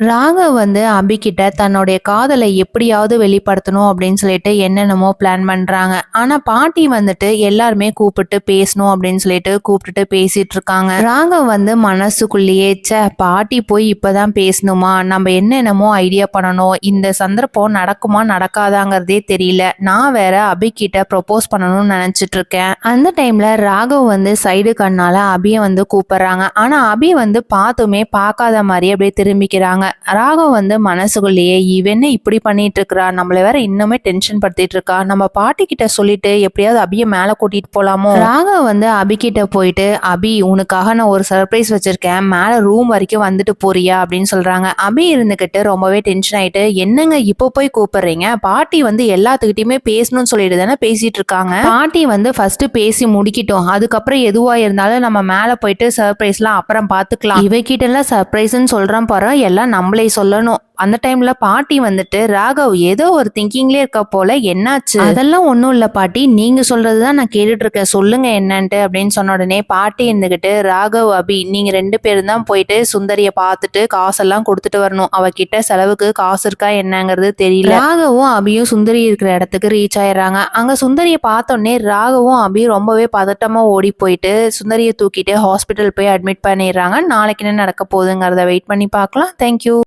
ராகவ் வந்து அபிகிட்ட தன்னுடைய காதலை எப்படியாவது வெளிப்படுத்தணும் அப்படின்னு சொல்லிட்டு என்னென்னமோ பிளான் பண்றாங்க. ஆனா பாட்டி வந்துட்டு எல்லாருமே கூப்பிட்டு பேசணும் அப்படின்னு சொல்லிட்டு கூப்பிட்டுட்டு பேசிட்டு இருக்காங்க. ராகவ் வந்து மனசுக்குள்ளேயே ச்சே பாட்டி போய் இப்பதான் பேசணுமா? நம்ம என்னென்னமோ ஐடியா பண்ணணும். இந்த சந்தர்ப்பம் நடக்குமா நடக்காதாங்கிறதே தெரியல. நான் வேற அபிக்கிட்ட ப்ரொபோஸ் பண்ணணும்னு நினைச்சிட்டு இருக்கேன். அந்த டைம்ல ராகவ் வந்து சைடு கண்ணால அபியை வந்து கூப்பிடுறாங்க. ஆனா அபி வந்து பார்த்துமே பார்க்காத மாதிரி அப்படியே திரும்பிக்கிறாங்க. ராகவ் வந்து மனசுக்குள்ளேயே இவன்னு இப்படி பண்ணிட்டு இருக்கிறா நம்மள வேற இன்னுமே டென்ஷன் படுத்திட்டு இருக்கா நம்ம பாட்டி கிட்ட சொல்லிட்டு எப்படியாவது அபிய மேல கூட்டிட்டு போலாமோ? ராகவ் வந்து அபி கிட்ட போயிட்டு அபி உனக்காக நான் ஒரு சர்ப்ரைஸ் வச்சிருக்கேன். மேல ரூம் வரைக்கும் வந்துட்டு போறியா? அப்படின்னு சொல்றாங்க. அபி இருந்துகிட்டு ரொம்பவே டென்ஷன் ஆயிட்டு என்னங்க இப்போ போய் கூப்பிடுறீங்க? பாட்டி வந்து எல்லாத்துக்கிட்டயுமே பேசணும்னு சொல்லிட்டு தானே பேசிட்டு இருக்காங்க பாட்டி வந்து ஃபர்ஸ்ட் பேசி முடிக்கட்டும். அதுக்கப்புறம் எதுவா இருந்தாலும் நம்ம மேல போயிட்டு சர்ப்ரைஸ்லாம் அப்புறம் பாத்துக்கலாம். இவகிட்ட எல்லாம் சர்ப்ரைஸ்ன்னு சொல்றேன் பாரு. எல்லாம் நம்மளே சொல்லணும். அந்த டைம்ல பாட்டி வந்துட்டு ராகவ் ஏதோ ஒரு திங்கிங்லேயே இருக்க போல என்னாச்சு? அதெல்லாம் ஒன்றும் இல்லை பாட்டி. நீங்க சொல்றதுதான் நான் கேட்டுட்டு இருக்கேன் சொல்லுங்க என்னன்ட்டு அப்படின்னு சொன்ன உடனே பாட்டி இருந்துகிட்டு ராகவ் அபி நீங்க ரெண்டு பேரும் தான் போயிட்டு சுந்தரிய பார்த்துட்டு காசெல்லாம் கொடுத்துட்டு வரணும். அவகிட்ட செலவுக்கு காசு இருக்கா என்னங்கிறது தெரியல. ராகவும் அபியும் சுந்தரி இருக்கிற இடத்துக்கு ரீச் ஆயிடுறாங்க. அங்க சுந்தரியை பார்த்தோன்னே ராகவும் அபியும் ரொம்பவே பதட்டமா ஓடி போயிட்டு சுந்தரியை தூக்கிட்டு ஹாஸ்பிட்டல் போய் அட்மிட் பண்ணிடுறாங்க. நாளைக்கு என்ன நடக்க போகுதுங்கிறத வெயிட் பண்ணி பார்க்கலாம். தேங்க்யூ